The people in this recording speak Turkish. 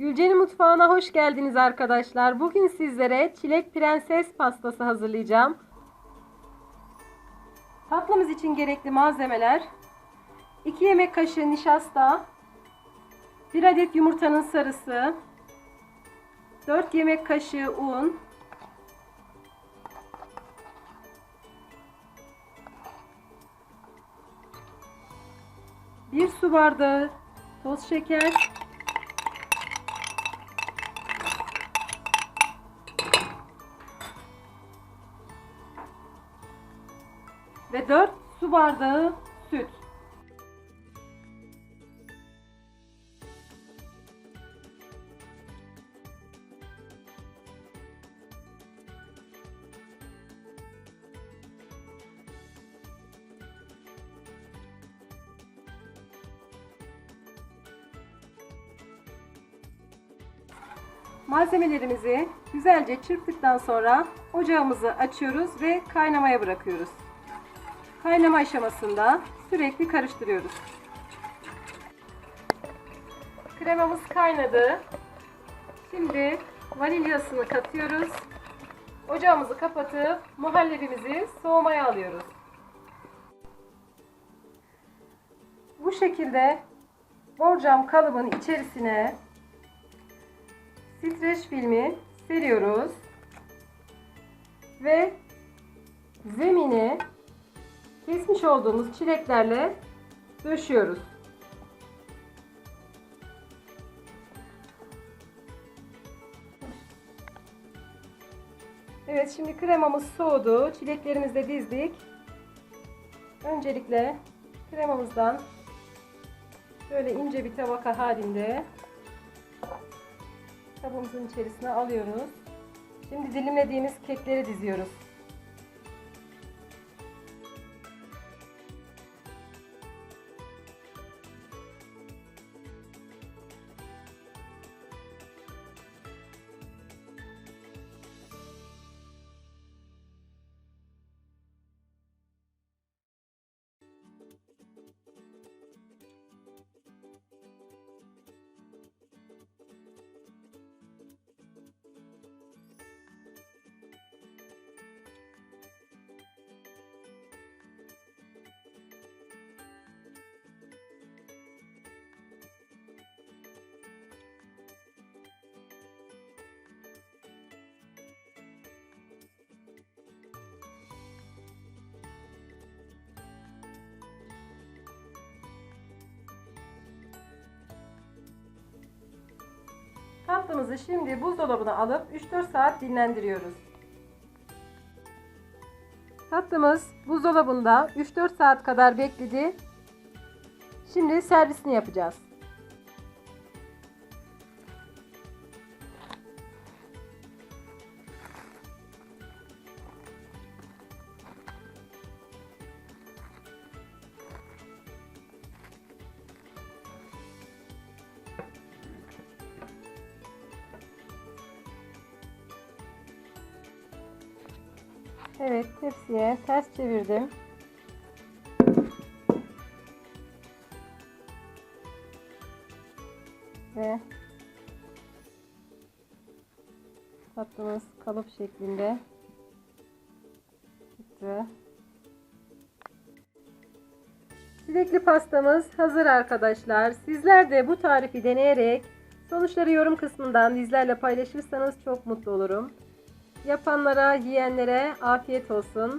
Gülce'nin mutfağına hoş geldiniz arkadaşlar. Bugün sizlere çilek prenses pastası hazırlayacağım. Tatlımız için gerekli malzemeler. 2 yemek kaşığı nişasta. 1 adet yumurtanın sarısı. 4 yemek kaşığı un. 1 su bardağı toz şeker ve 4 su bardağı süt. Malzemelerimizi güzelce çırptıktan sonra ocağımızı açıyoruz ve kaynamaya bırakıyoruz. Kaynama aşamasında sürekli karıştırıyoruz. Kremamız kaynadı. Şimdi vanilyasını katıyoruz. Ocağımızı kapatıp muhallebimizi soğumaya alıyoruz. Bu şekilde borcam kalıbın içerisine streç filmi seriyoruz. Ve zemini kesmiş olduğumuz çileklerle döşüyoruz. Evet şimdi kremamız soğudu. Çileklerimizi de dizdik. Öncelikle kremamızdan böyle ince bir tabaka halinde kabımızın içerisine alıyoruz. Şimdi dilimlediğimiz kekleri diziyoruz. Tatlımızı şimdi buzdolabına alıp 3-4 saat dinlendiriyoruz. Tatlımız buzdolabında 3-4 saat kadar bekledi. Şimdi servisini yapacağız. Evet tepsiye ters çevirdim. Ve tatlımız kalıp şeklinde çıktı. Çilekli pastamız hazır arkadaşlar. Sizler de bu tarifi deneyerek sonuçları yorum kısmından bizlerle paylaşırsanız çok mutlu olurum. Yapanlara, yiyenlere afiyet olsun.